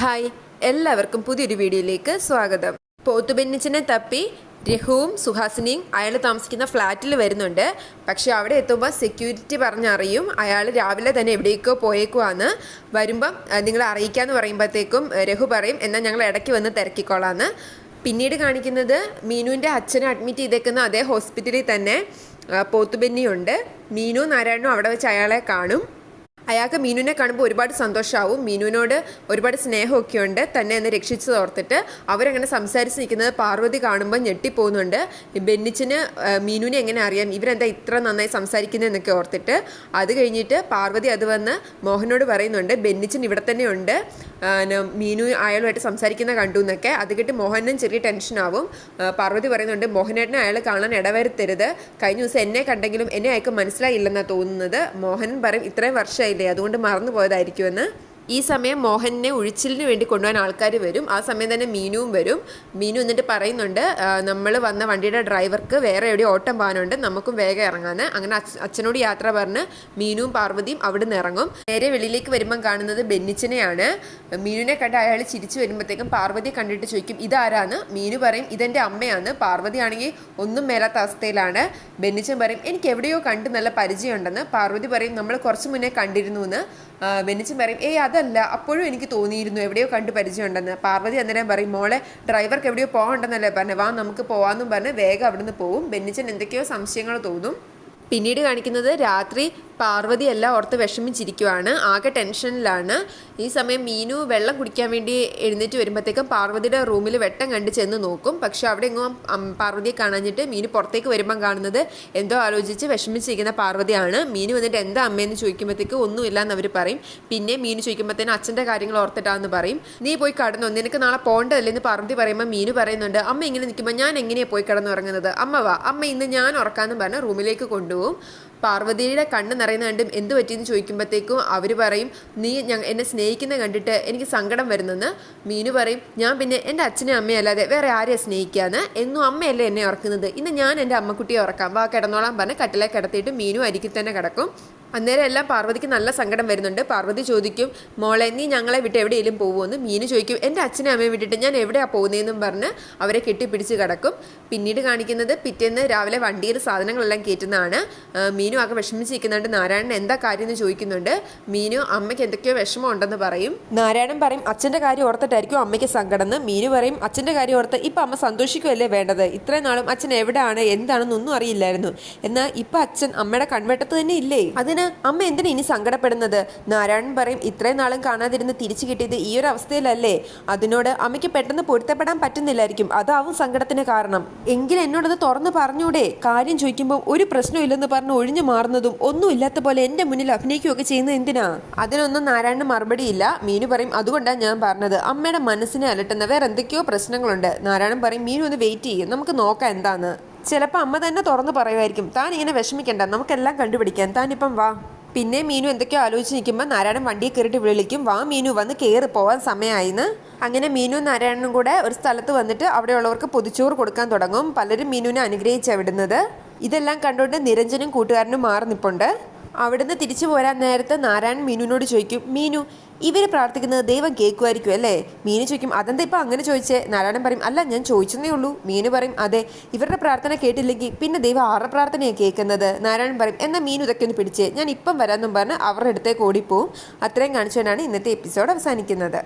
Hi എല്ലാവർക്കും പുതിയൊരു വീഡിയോയിലേക്ക് സ്വാഗതം. പോത്തുബെന്നിച്ചിനെ തപ്പി രഘുവും സുഹാസിനിയും അയാൾ താമസിക്കുന്ന ഫ്ലാറ്റിൽ വരുന്നുണ്ട്. പക്ഷെ അവിടെ എത്തുമ്പോൾ സെക്യൂരിറ്റി പറഞ്ഞറിയും അയാൾ രാവിലെ തന്നെ എവിടേക്കോ പോയേക്കുവാന്ന് വരുമ്പം നിങ്ങൾ അറിയിക്കാന്ന് പറയുമ്പോഴത്തേക്കും രഘു പറയും എന്നാൽ ഞങ്ങൾ ഇടയ്ക്ക് വന്ന് തിരക്കിക്കോളാന്ന്. പിന്നീട് കാണിക്കുന്നത് മീനുവിന്റെ അച്ഛനെ അഡ്മിറ്റ് ചെയ്തേക്കുന്ന അതേ ഹോസ്പിറ്റലിൽ തന്നെ പോത്തുബെന്നിയുണ്ട്. മീനു നാരായണനും അവിടെ വെച്ച് അയാളെ കാണും. അയാൾക്ക് മീനുവിനെ കാണുമ്പോൾ ഒരുപാട് സന്തോഷമാവും മീനുവിനോട് ഒരുപാട് സ്നേഹമൊക്കെ ഉണ്ട് തന്നെ എന്ന് രക്ഷിച്ചത് ഓർത്തിട്ട് അവരങ്ങനെ സംസാരിച്ച് നിൽക്കുന്നത് പാർവതി കാണുമ്പോൾ ഞെട്ടിപ്പോകുന്നുണ്ട്. ബെന്നിച്ചിന് മീനുവിനെ എങ്ങനെ അറിയാം? ഇവരെന്താ ഇത്ര നന്നായി സംസാരിക്കുന്നതെന്നൊക്കെ ഓർത്തിട്ട് അത് കഴിഞ്ഞിട്ട് പാർവതി അത് വന്ന് മോഹനോട് പറയുന്നുണ്ട്. ബെന്നിച്ചൻ ഇവിടെ തന്നെ ഉണ്ട്. മീനു അയാളുമായിട്ട് സംസാരിക്കുന്ന കണ്ടു എന്നൊക്കെ. അത് കേട്ട് മോഹനും ചെറിയ ടെൻഷനാവും പാർവതി പറയുന്നുണ്ട് മോഹനേട്ടനെ അയാൾ കാണാൻ ഇടവരുത്തരുത്. കഴിഞ്ഞ ദിവസം എന്നെ കണ്ടെങ്കിലും എന്നെ അയാൾക്ക് മനസ്സിലായില്ലെന്നാണ് തോന്നുന്നത്. മോഹൻ പറയും ഇത്രയും വർഷമായില്ലേ അതുകൊണ്ട് മറന്നു പോയതായിരിക്കുമെന്ന് ഈ സമയം മോഹനെ ഒഴിച്ചിലിന് വേണ്ടി കൊണ്ടുപോകാൻ ആൾക്കാർ വരും. ആ സമയം തന്നെ മീനുവും വരും. മീനു എന്നിട്ട് പറയുന്നുണ്ട് നമ്മൾ വന്ന വണ്ടിയുടെ ഡ്രൈവർക്ക് വേറെ എവിടെ ഓട്ടം പോകാനുണ്ട്. നമുക്കും വേഗം ഇറങ്ങാന്ന്. അങ്ങനെ അച്ഛനോട് യാത്ര പറഞ്ഞ് മീനുവും പാർവതിയും അവിടെ നിന്ന് ഇറങ്ങും. നേരെ വെളിയിലേക്ക് വരുമ്പം കാണുന്നത് ബെന്നിച്ചനെയാണ്. മീനുവിനെ കണ്ട് അയാൾ ചിരിച്ചു വരുമ്പോഴത്തേക്കും പാർവതിയെ കണ്ടിട്ട് ചോദിക്കും ഇതാരാന്ന്? മീനു പറയും ഇതെന്റെ അമ്മയാണ് പാർവതി ആണെങ്കിൽ ഒന്നും മേലാത്ത അവസ്ഥയിലാണ്. ബെന്നിച്ചൻ പറയും എനിക്ക് എവിടെയോ കണ്ട് നല്ല പരിചയമുണ്ടെന്ന്. പാർവതി പറയും നമ്മൾ കുറച്ച് മുന്നേ കണ്ടിരുന്നു എന്ന് ബെന്നിച്ചൻ പറയും ഏയ് അതല്ല അപ്പോഴും എനിക്ക് തോന്നിയിരുന്നു എവിടെയോ കണ്ട് പരിചയമുണ്ടെന്ന്. പാർവതി അന്നേരം പറയും മോളെ ഡ്രൈവർക്ക് എവിടെയോ പോകണ്ടെന്നല്ലേ പറഞ്ഞു വാ നമുക്ക് പോവാന്നും പറഞ്ഞ് വേഗം അവിടുന്ന് പോവും. ബെന്നിച്ചൻ എന്തൊക്കെയോ സംശയങ്ങൾ തോന്നും. പിന്നീട് കാണിക്കുന്നത് രാത്രി പാർവതി എല്ലാം ഓർത്ത് വിഷമിച്ചിരിക്കുവാണ്. ആകെ ടെൻഷനിലാണ്. ഈ സമയം മീനു വെള്ളം കുടിക്കാൻ വേണ്ടി എഴുന്നേറ്റ് വരുമ്പോഴത്തേക്കും പാർവതിയുടെ റൂമിൽ വെട്ടം കണ്ട് ചെന്ന് നോക്കും. പക്ഷെ അവിടെ എങ്ങും പാർവതിയെ കാണാഞ്ഞിട്ട് മീനു പുറത്തേക്ക് വരുമ്പം കാണുന്നത് എന്തോ ആലോചിച്ച് വിഷമിച്ചിരിക്കുന്ന പാർവതിയാണ്. മീനു വന്നിട്ട് എന്താ അമ്മയെന്ന് ചോദിക്കുമ്പോഴത്തേക്ക് ഒന്നുമില്ല എന്ന് അവർ പറയും. പിന്നെ മീനു ചോദിക്കുമ്പോഴത്തേനും അച്ഛന്റെ കാര്യങ്ങൾ ഓർത്തിട്ടാന്ന് പറയും. നീ പോയി കടന്നോ. നിനക്ക് നാളെ പോകേണ്ടതല്ലേ എന്ന് പാർവതി പറയുമ്പോൾ മീനു പറയുന്നുണ്ട്. അമ്മ ഇങ്ങനെ നിൽക്കുമ്പോൾ ഞാൻ എങ്ങനെയാണ് പോയി കിടന്നുറങ്ങുന്നത്? അമ്മ വാ. അമ്മ ഇന്ന് ഞാൻ ഉറക്കാമെന്ന് പറഞ്ഞ് റൂമിലേക്ക് കൊണ്ടുപോകും. പാർവതിയുടെ കണ്ണ് നിറയുന്ന കണ്ടും എന്ത് പറ്റിയെന്ന് ചോദിക്കുമ്പോഴത്തേക്കും അവർ പറയും നീ എന്നെ സ്നേഹിക്കുന്ന കണ്ടിട്ട് എനിക്ക് സങ്കടം വരുന്നെന്ന്. മീനു പറയും ഞാൻ പിന്നെ എന്റെ അച്ഛനും അമ്മയും അല്ലാതെ വേറെ ആരെയാണ് സ്നേഹിക്കാന്ന്? എന്നും അമ്മയല്ലേ എന്നെ ഉറക്കുന്നത്. ഇന്ന് ഞാൻ എന്റെ അമ്മക്കുട്ടിയെ ഉറക്കാം. വാ കിടന്നോളാം പറഞ്ഞ് കട്ടിലെ കിടത്തിയിട്ട് മീനു അരിക്കിൽ തന്നെ കിടക്കും. അന്നേരം എല്ലാം പാർവതിക്ക് നല്ല സങ്കടം വരുന്നുണ്ട്. പാർവതി ചോദിക്കും മോളെ നീ ഞങ്ങളെ വിട്ട് എവിടെയെങ്കിലും പോകുമെന്ന് മീനു ചോദിക്കും എന്റെ അച്ഛനെ അമ്മയെ വിട്ടിട്ട് ഞാൻ എവിടെയാണ് പോകുന്നതെന്നും പറഞ്ഞ് അവരെ കെട്ടിപ്പിടിച്ച് കിടക്കും. പിന്നീട് കാണിക്കുന്നത് പിറ്റേന്ന് രാവിലെ വണ്ടിയിൽ സാധനങ്ങളെല്ലാം കയറ്റുന്നതാണ്. മീനു ആകെ വിഷമിച്ചിരിക്കുന്നുണ്ട്. നാരായണൻ എന്താ കാര്യം എന്ന് ചോദിക്കുന്നുണ്ട്. മീനു അമ്മയ്ക്ക് എന്തൊക്കെയോ വിഷമം ഉണ്ടെന്ന് പറയും. നാരായണൻ പറയും അച്ഛന്റെ കാര്യം ഓർത്തിട്ടായിരിക്കും അമ്മയ്ക്ക് സങ്കടം എന്ന്. മീനു പറയും അച്ഛന്റെ കാര്യം ഓർത്ത് ഇപ്പം അമ്മ സന്തോഷിക്കുമല്ലേ വേണ്ടത്? ഇത്രയും നാളും അച്ഛൻ എവിടെയാണ്? എന്താണെന്നൊന്നും അറിയില്ലായിരുന്നു. എന്നാൽ ഇപ്പം അച്ഛൻ അമ്മയുടെ കൺവെട്ടത്ത് തന്നെ ഇല്ലേ? അതിന് അമ്മ എന്തിനാ ഇനി സങ്കടപ്പെടുന്നത്? നാരായണൻ പറയും ഇത്രയും നാളും കാണാതിരുന്ന് തിരിച്ചു കിട്ടിയത് ഈ ഒരു അവസ്ഥയിലല്ലേ? അതിനോട് അമ്മയ്ക്ക് പെട്ടെന്ന് പൊരുത്തപ്പെടാൻ പറ്റുന്നില്ലായിരിക്കും. അതാവും സങ്കടത്തിന് കാരണം. എങ്കിലും എന്നോടത് തുറന്നു പറഞ്ഞൂടെ? കാര്യം ചോദിക്കുമ്പോൾ ഒരു പ്രശ്നമില്ലെന്ന് പറഞ്ഞ് ഒഴിഞ്ഞു മാറുന്നതും ഒന്നും ഇല്ലാത്ത പോലെ എന്റെ മുന്നിൽ അഭിനയിക്കുകയൊക്കെ ചെയ്യുന്നത് എന്തിനാ? അതിനൊന്നും നാരായണന് മറുപടിയില്ല മീനു പറയും അതുകൊണ്ടാണ് ഞാൻ പറഞ്ഞത്. അമ്മയുടെ മനസ്സിനെ അലട്ടുന്ന വേറെ എന്തൊക്കെയോ പ്രശ്നങ്ങളുണ്ട്. നാരായണൻ പറയും മീനു ഒന്ന് വെയിറ്റ് ചെയ്യും. നമുക്ക് നോക്കാം എന്താന്ന്. ചിലപ്പോൾ അമ്മ തന്നെ തുറന്ന് പറയുമായിരിക്കും. താൻ ഇങ്ങനെ വിഷമിക്കണ്ട നമുക്കെല്ലാം കണ്ടുപിടിക്കാം. താനിപ്പം വാ. പിന്നെ മീനു എന്തൊക്കെയോ ആലോചിച്ച് നിൽക്കുമ്പോൾ നാരായണൻ വണ്ടിയിൽ കയറിയിട്ട് വിളിക്കും. വാ മീനു വന്ന് കയറി പോകാൻ സമയമായിന്ന് അങ്ങനെ മീനു നാരായണനും കൂടെ ഒരു സ്ഥലത്ത് വന്നിട്ട് അവിടെയുള്ളവർക്ക് പൊതിച്ചോറ് കൊടുക്കാൻ തുടങ്ങും. പലരും മീനുവിനെ അനുഗ്രഹിച്ചാണ് വിടുന്നത്. ഇതെല്ലാം കണ്ടുകൊണ്ട് നിരഞ്ജനും കൂട്ടുകാരനും മാറി നിൽപ്പുണ്ട് അവിടുന്ന് തിരിച്ചു പോരാൻ നേരത്തെ നാരായൺ മീനുവിനോട് ചോദിക്കും മീനു ഇവർ പ്രാർത്ഥിക്കുന്നത് ദൈവം കേൾക്കുമായിരിക്കും അല്ലേ? മീനു ചോദിക്കും അതെന്താ ഇപ്പം അങ്ങനെ ചോദിച്ചേ? നാരായണൻ പറയും അല്ല ഞാൻ ചോദിച്ചെന്നേ ഉള്ളൂ. മീനു പറയും അതെ ഇവരുടെ പ്രാർത്ഥന കേട്ടില്ലെങ്കിൽ പിന്നെ ദൈവം ആരുടെ പ്രാർത്ഥനയാണ് കേൾക്കുന്നത്? നാരായണൻ പറയും എന്നാൽ മീനു ഇതൊക്കെ ഒന്ന് പിടിച്ചേ ഞാൻ ഇപ്പം വരാമെന്നും പറഞ്ഞ് അവരുടെ അടുത്തേക്ക് ഓടിപ്പോവും. അത്രയും കാണിച്ചുകൊണ്ടാണ് ഇന്നത്തെ എപ്പിസോഡ് അവസാനിക്കുന്നത്.